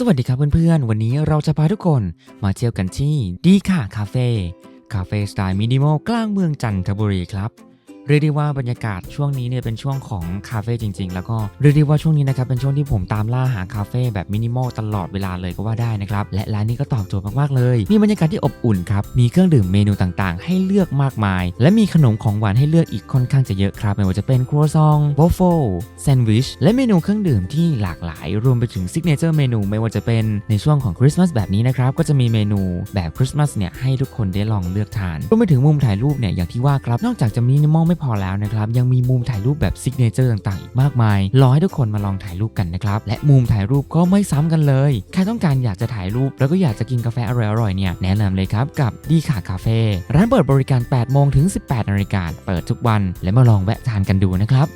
สวัสดีครับเพื่อนๆ วันนี้เราจะพาทุกคนมาเที่ยวกันที่ดีค่ะคาเฟ่ คาเฟ่สไตล์มินิมอลกลางเมืองจันทบุรีครับ เรียกได้ว่าบรรยากาศช่วงนี้เนี่ยเป็นช่วงของคาเฟ่จริง ๆ แล้วก็เรียกได้ว่าช่วงนี้นะครับเป็นช่วงที่ผมตามล่าหาคาเฟ่แบบมินิมอลตลอดเวลาเลยก็ว่าได้นะครับ และร้านนี้ก็ตอบโจทย์มากๆเลย มีบรรยากาศที่อบอุ่นครับ มีเครื่องดื่มเมนูต่างๆ ให้เลือกมากมาย และมีขนมของหวานให้เลือกอีกค่อนข้างจะเยอะครับไม่ว่าจะเป็นครัวซองวอฟเฟิลแซนด์วิชและเมนูเครื่องดื่มที่หลากหลาย รวมไปถึงซิกเนเจอร์เมนูไม่ว่าจะเป็นในช่วงของคริสต์มาสแบบนี้นะครับก็จะมีเมนูแบบคริสต์มาสเนี่ยให้ทุกคนได้ลองเลือกทานรวมไปถึงมุมถ่ายรูปเนี่ยอย่างที่ว่าครับนอกจากจะมินิมอลไม่พอแล้วนะครับยังมีมุมถ่ายรูปแบบซิกเนเจอร์ต่างๆอีกมากมายรอให้ทุกคนมาลองถ่ายรูปกันนะครับและมุมถ่ายรูปก็ไม่ซ้ำกันเลยใครต้องการอยากจะถ่ายรูปแล้วก็อยากจะกินกาแฟอร่อยๆเนี่ยแนะนำเลยครับกับดีขาคาเฟ่ร้านเปิดบริการ 8 โมงถึง 18 นาฬิกาเปิดทุกวัน และมาลองแวะทานกันดูนะครับ